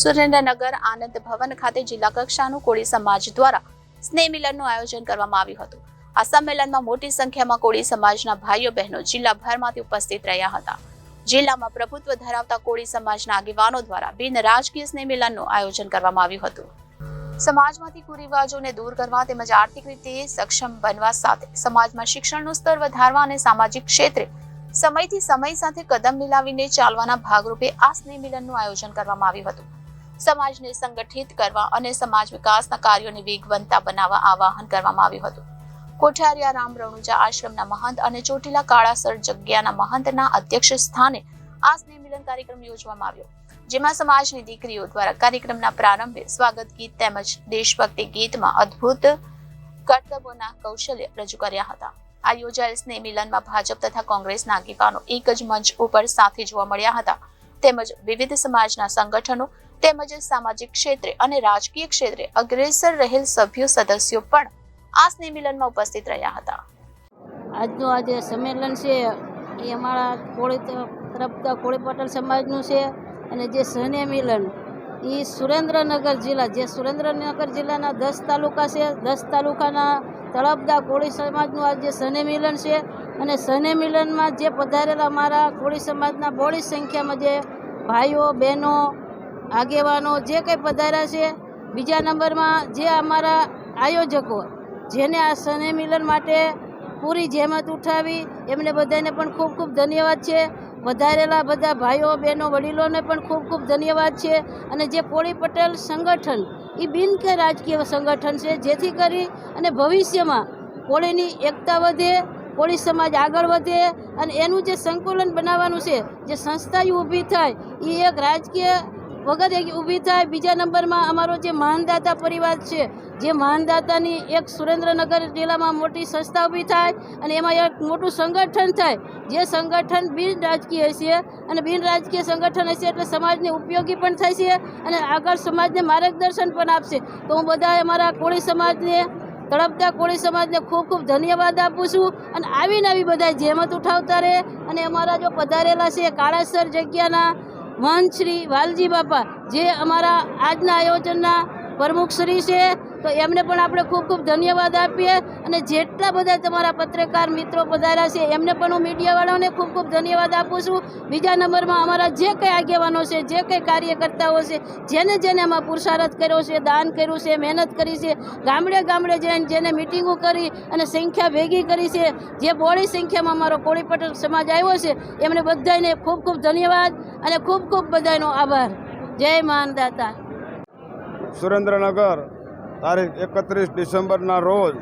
સુરેન્દ્રનગર આનંદ ભવન ખાતે જિલ્લા કક્ષાનું કોળી સમાજ દ્વારા સ્નેહ મિલનનું આયોજન કરવામાં આવ્યું હતું. આ સંમેલનમાં મોટી સંખ્યામાં કોળી સમાજના ભાઈઓ, બહેનો જિલ્લાભરમાંથી ઉપસ્થિત રહ્યા હતા. જિલ્લામાં પ્રભુત્વ ધરાવતા કોળી સમાજના આગેવાનો દ્વારા બિન રાજકીય સ્નેહ મિલનનું આયોજન કરવામાં આવ્યું હતું. સમાજમાંથી કુરિવાજોને દૂર કરવા તેમજ આર્થિક રીતે સક્ષમ બનવા સાથે સમાજમાં શિક્ષણનું સ્તર વધારવા અને સામાજિક ક્ષેત્રે સમયથી સમય સાથે કદમ મિલાવીને ચાલવાના ભાગરૂપે આ સ્નેહ મિલનનું આયોજન કરવામાં આવ્યું હતું. સમાજને સંગઠિત કરવા અને સમાજ વિકાસના કાર્યોને વેગવંતા બનાવવા આવાહન કરવામાં આવ્યું હતું. કોઠારિયા રામ રણુજા આશ્રમના મહંત અને ચોટીલા કાળાસર જગ્યાના મહંતના અધ્યક્ષ સ્થાને આ સ્નેહ મિલન કાર્યક્રમ યોજવામાં આવ્યો, જેમાં સમાજની દીકરીઓ દ્વારા કાર્યક્રમના પ્રારંભે સ્વાગત ગીત તેમજ દેશભક્તિ ગીતમાં અદ્ભુત કર્તવ્યોના કૌશલ્ય રજૂ કર્યા હતા. આ યોજાયેલ સ્નેહ મિલનમાં ભાજપ તથા કોંગ્રેસના આગેવાનો એક જ મંચ ઉપર સાથે જોવા મળ્યા હતા. તેમજ વિવિધ સમાજના સંગઠનો તેમજ સામાજિક ક્ષેત્રે અને રાજકીય ક્ષેત્રે અગ્રેસર રહેલ સભ્યો સદસ્યો પણ આ સ્નેહ મિલનમાં ઉપસ્થિત રહ્યા હતા. આજનું આ જે સંમેલન છે, એ અમારા કોળી તરફતા તરફ કોળી પટેલ સમાજનું છે અને જે સહને મિલન એ સુરેન્દ્રનગર જિલ્લા, જે સુરેન્દ્રનગર જિલ્લાના દસ તાલુકા છે, દસ તાલુકાના તળપદા કોળી સમાજનું આ જે સહને મિલન છે અને સહને મિલનમાં જે પધારેલા અમારા કોળી સમાજના બોળી સંખ્યામાં જે ભાઈઓ, બહેનો આગેવાનો જે કંઈ પધાર્યા છે, બીજા નંબરમાં જે અમારા આયોજકો, જેને આ સ્નેહમિલન મિલન માટે પૂરી જહેમત ઉઠાવી, એમને બધાને પણ ખૂબ ખૂબ ધન્યવાદ છે. વધારેલા બધા ભાઈઓ, બહેનો, વડીલોને પણ ખૂબ ખૂબ ધન્યવાદ છે. અને જે કોળી પટેલ સંગઠન એ બિન કે રાજકીય સંગઠન છે, જેથી કરી અને ભવિષ્યમાં કોળીની એકતા વધે કોળી સમાજ આગળ વધે અને એનું જે સંકુલન બનાવવાનું છે, જે સંસ્થા ઊભી થાય એ એક રાજકીય વગર ઊભી થાય, બીજા નંબરમાં અમારો જે મહાનદાતા પરિવાર છે, જે મહાનદાતાની એક સુરેન્દ્રનગર જિલ્લામાં મોટી સંસ્થા ઊભી થાય અને એમાં એક મોટું સંગઠન થાય, જે સંગઠન બિન રાજકીય હશે અને બિન રાજકીય સંગઠન હશે એટલે સમાજને ઉપયોગી પણ થશે અને આગળ સમાજને માર્ગદર્શન પણ આપશે. તો હું બધા અમારા કોળી સમાજને, તળપતા કોળી સમાજને ખૂબ ખૂબ ધન્યવાદ આપું છું અને આવીને આવી બધા જેમત ઉઠાવતા રહે અને અમારા જો પધારેલા છે, કાળાસર જગ્યાના મહંત શ્રી વાલજી બાપા, જે અમારા આજના આયોજનના પ્રમુખ શ્રી છે, તો એમને પણ આપણે ખૂબ ખૂબ ધન્યવાદ આપીએ અને જેટલા બધા તમારા પત્રકાર મિત્રો પધાર્યા છે, એમને પણ હું મીડિયાવાળાઓને ખૂબ ખૂબ ધન્યવાદ આપું છું. બીજા નંબરમાં અમારા જે કંઈ આગેવાનો છે, જે કંઈ કાર્યકર્તાઓ છે, જેને જેને આમાં પુરુષાર્થ કર્યો છે, દાન કર્યું છે, મહેનત કરી છે, ગામડે ગામડે જઈને જેને મિટિંગો કરી અને સંખ્યા ભેગી કરી છે, જે બોળી સંખ્યામાં અમારો કોળી પટેલ સમાજ આવ્યો છે, એમને બધાને ખૂબ ખૂબ ધન્યવાદ. અને ખૂબ ખૂબ બધાનો આભાર. જય માનદાતા. સુરેન્દ્રનગર, તારીખ એકત્રીસ ડિસેમ્બરના રોજ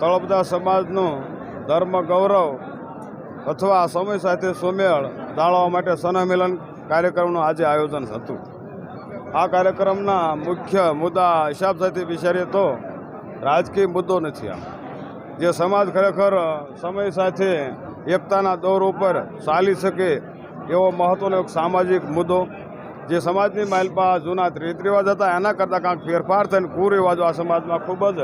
તળપદા સમાજનું ધર્મ ગૌરવ અથવા સમય સાથે સુમેળ જાળવવા માટે સનમિલન કાર્યક્રમનું આજે આયોજન હતું. આ કાર્યક્રમના મુખ્ય મુદ્દા હિસાબ સાથે વિચારીએ તો રાજકીય મુદ્દો નથી આ જે સમાજ ખરેખર સમય સાથે એકતાના દોર ઉપર ચાલી શકે એવો મહત્ત્વનો એક સામાજિક મુદ્દો જે સમાજની માઇલપા જૂના રીત રિવાજ હતા, એના કરતાં કાંઈક ફેરફાર થઈને કુરિવાજો આ સમાજમાં ખૂબ જ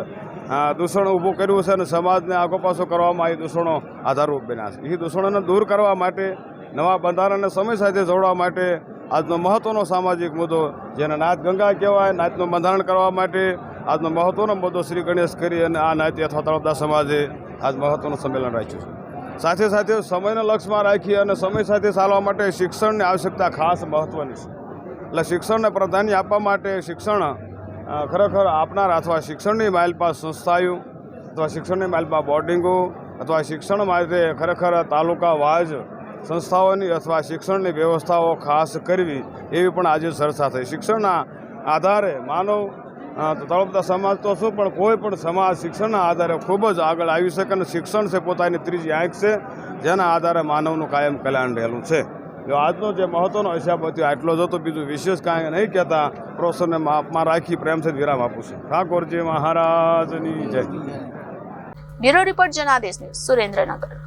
દૂષણ ઊભું કર્યું છે અને સમાજને આગો પાછો કરવામાં એ દૂષણો આધારરૂપ બન્યા છે. એ દૂષણોને દૂર કરવા માટે, નવા બંધારણને સમય સાથે જોડવા માટે આજનો મહત્ત્વનો સામાજિક મુદ્દો, જેને નાથ ગંગા કહેવાય નાતનું બંધારણ કરવા માટે આજનો મહત્ત્વનો મુદ્દો શ્રી ગણેશ કરી અને આ નાતી અથવા તળપદા સમાજે આજ મહત્ત્વનું સંમેલન રાખ્યું છે. સાથે સાથે સમયને લક્ષમાં રાખી અને સમય સાથે ચાલવા માટે શિક્ષણની આવશ્યકતા ખાસ મહત્ત્વની છે. એટલે શિક્ષણને પ્રાધાન્ય આપવા માટે શિક્ષણ ખરેખર આપનાર અથવા શિક્ષણની માઇલપાસ સંસ્થાઓ અથવા શિક્ષણની માઇલપાસ બોર્ડિંગો અથવા શિક્ષણ માટે ખરેખર તાલુકા વાજ સંસ્થાઓની અથવા શિક્ષણની વ્યવસ્થાઓ ખાસ કરવી એવી પણ આજે ચર્ચા થઈ. શિક્ષણના આધારે માનવ અ, તળપદા સમાજ તો શું પણ કોઈ પણ સમાજ શિક્ષણના આધારે ખૂબ જ આગળ આવી શકે અને શિક્ષણ છે પોતાની ત્રીજી આંખ છે જેના આધારે માનવનું કાયમ કલ્યાણ રહેલું છે. જો આજનો જે મહત્વનો હિસાબ હતો આટલો જ હતો. બીજું વિશેષ કાંઈ નહીં કહેતા. પ્રોફેસરને માપમાં રાખી પ્રેમથી વિરામ આપું છું. ઠાકોરજી મહારાજની જય. બ્યુરો રિપોર્ટ જનાદેશ સુરેન્દ્રનગર.